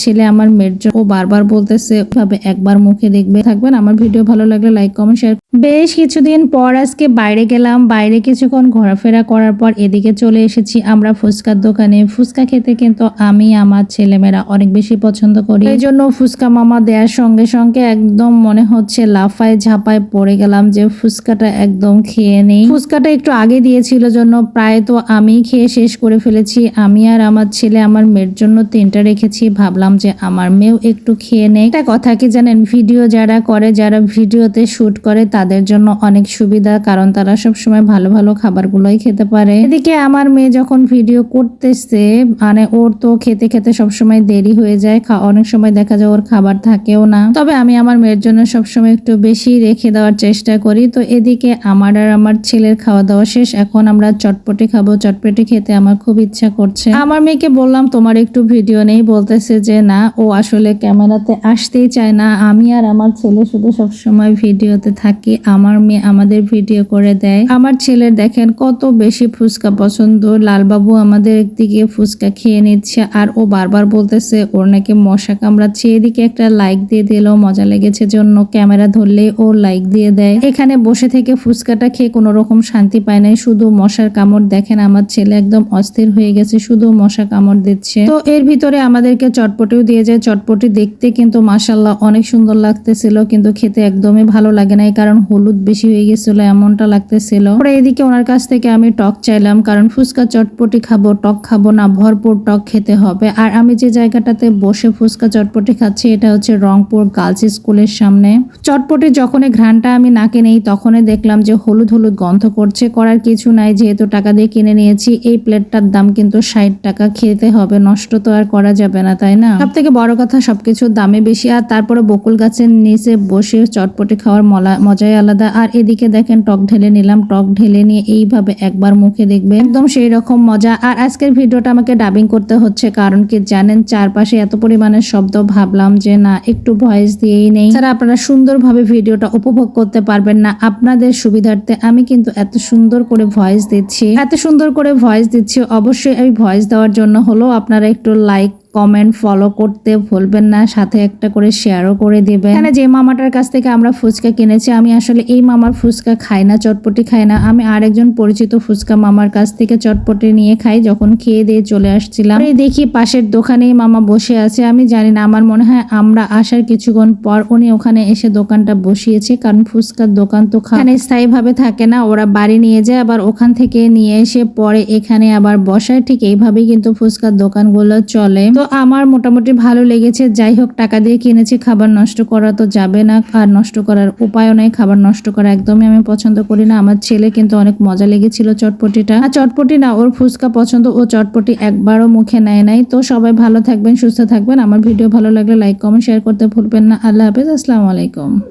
ছেলে আমার মেয়ের ও বারবার বলতেছে ভাবে একবার মুখে দেখবে, থাকবেন। আমার ভিডিও ভালো লাগলে লাইক কমেন্ট শেয়ার বেশ কিছুদিন পর আজকে বাইরে গেলাম। বাইরে কিছুক্ষণ ঘোরাফেরা করার পর এদিকে চলে এসেছি আমরা ফুচকার দোকানে। ফুচকা খেতে কিন্তু আমি, আমার ছেলেমেয়েরা অনেক বেশি পছন্দ করি। এই জন্য ফুচকা মামা দেওয়ার সঙ্গে সঙ্গে একদম মনে হচ্ছে লাফায় ঝাপায় পড়ে গেলাম যে ফুচকাটা একদম খেয়ে নেই। ফুচকাটা একটু আগে দিয়েছিল জন্য প্রায় তো আমি খেয়ে শেষ করে ফেলেছি। আমি আর আমার ছেলে আমার মেয়ের জন্য তিনটা রেখেছি। ভাবলাম যে আমার মেয়েও একটু খেয়ে নেই। একটা কথা কি জানেন ভিডিও যারা করে, যারা ভিডিওতে শুট করে, তাদের জন্য অনেক সুবিধা, কারণ তারা সব সময় ভালো ভালো খাবারগুলোই খেতে পারে। এদিকে আমার মেয়ে যখন ভিডিও করতেছে মানে ওর তো খেতে খেতে সবসময় দেরি হয়ে যায় অনেক সময় দেখা যায় ওর খাবার থাকেও না। তবে আমি আমার মেয়ের জন্য সবসময় একটু বেশি রেখে দেওয়ার চেষ্টা করি। তো এদিকে আমার আর আমার ছেলের খাওয়া দাওয়া শেষ। এখন আমরা চটপটি খাব। চটপটি খেতে আমার খুব ইচ্ছা করছে। আমার মেয়েকে বললাম, তোমার একটু ভিডিও নেই। বলতেছে যে না, ও আসলে ক্যামেরাতে আসতেই চায় না। আমি আর আমার ছেলে শুধু সবসময় ভিডিওতে থাকি। আমার মেয়ে আমাদের ভিডিও করে দেয়। আমার ছেলের দেখেন কত বেশি ফুচকা পছন্দ। লালবাবু আমাদের একদিকে ফুচকা খেয়ে নিচ্ছে আর ও বারবার বলতেছে, ওর নাকি মশা কামড়াচ্ছে। এদিকে একটা লাইক দিয়ে দিল। মজা লেগেছে জন্য ক্যামেরা ধরলে ও লাইক দিয়ে দেয়। এখানে বসে থেকে ফুচকাটা খেয়ে কোনো রকম শান্তি পায় নাই। শুধু মশার কামড় দেখেন। আমার ছেলে একদম অস্থির হয়ে গেছে। শুধু মশা কামড় দিচ্ছে। তো এর ভিতরে আমাদেরকে চটপটিও দিয়ে যায়। চটপটি দেখতে কিন্তু মাসাল্লাহ অনেক সুন্দর লাগতেছিল, কিন্তু খেতে একদমই ভালো লাগে নাই কারণ হলুদ বেশি হয়ে গেছিল, এমনটা লাগতেছিল। পরে এদিকে ওনার কাছ থেকে আমি টক চাইলাম, কারণ ফুচকা চটপটি খাব, টক খাব না, ভরপুর টক খেতে হবে। আর আমি যে জায়গাটাতে বসে ফুচকা চটপটি খাচ্ছি, এটা হচ্ছে রংপুর গার্লস স্কুলের সামনে। চটপটি যখনই ঘ্রাণটা আমি নাকে নেই, তখনই দেখলাম যে হলুদ হলুদ গন্ধ করছে। করার কিছু নাই, যেহেতু টাকা দিয়ে কিনে নিয়েছি, এই প্লেটটার দাম কিন্তু ষাট টাকা। খেতে হবে, নষ্ট তো আর করা যাবে না, তাই না? সব থেকে বড় কথা সবকিছুর দামে বেশি, আর তারপরে বকুল গাছের নিচে বসে চটপটে খাওয়ার মজাই আলাদা। আর এদিকে দেখেন টক ঢেলে নিলাম, টক ঢেলে নিয়ে এইভাবে একবার মুখে দেখবে একদম সেই রকম মজা। আর আজকের ভিডিওটা আমাকে ডাবিং করতে হচ্ছে, কারণ কি জানেন, চারপাশে এত পরিমাণে শব্দ, ভাবলাম যে না, একটু ভয়েস দিয়েই নেই। তারা আপনারা সুন্দরভাবে ভিডিওটা উপভোগ করতে পারবেন না। আপনাদের সুবিধার্থে আমি কিন্তু এত সুন্দর করে ভয়েস দিচ্ছি। এত সুন্দর করে ভয়েস দিচ্ছি, অবশ্যই আমি ভয়েস দেওয়ার জন্য হলো আপনারা একটু লাইক কমেন্ট ফলো করতে ভুলবেন না, সাথে একটা করে শেয়ারও করে দেবেন। এখানে যে মামাটার কাছ থেকে আমরা ফুচকা কিনেছি, আমি আসলে এই মামার ফুচকা খাই না, চটপটি খাই না। আমি আরেকজন পরিচিত ফুচকা মামার কাছ থেকে চটপটি নিয়ে খাই, যখন খেয়ে দিয়ে চলে আসছিলাম। দেখি পাশের দোকানেই মামা বসে আছে, আমি জানি না, আমার মনে হয় আমরা আসার কিছুক্ষণ পর উনি ওখানে এসে দোকানটা বসিয়েছে, কারণ ফুচকার দোকান তো এখানে স্থায়ীভাবে থাকে না, ওরা বাড়ি নিয়ে যায়, আবার ওখান থেকে নিয়ে এসে পরে এখানে আবার বসায়, ঠিক এইভাবেই কিন্তু ফুচকার দোকানগুলো চলে। তো আমার মোটামুটি ভালো লেগেছে। যাই হোক, টাকা দিয়ে কিনেছি, খাবার নষ্ট করা তো যাবে না। আর নষ্ট করার উপায়ও নেই, খাবার নষ্ট করা একদমই আমি পছন্দ করি না। আমার ছেলে কিন্তু অনেক মজা লেগেছিল চটপটিটা। আর চটপটি না, ওর ফুচকা পছন্দ, ও চটপটি একবারও মুখে নেয় নাই। তো সবাই ভালো থাকবেন, সুস্থ থাকবেন। আমার ভিডিও ভালো লাগলে লাইক, কমেন্ট, শেয়ার করতে ভুলবেন না। আল্লাহ হাফেজ, আসসালামু আলাইকুম।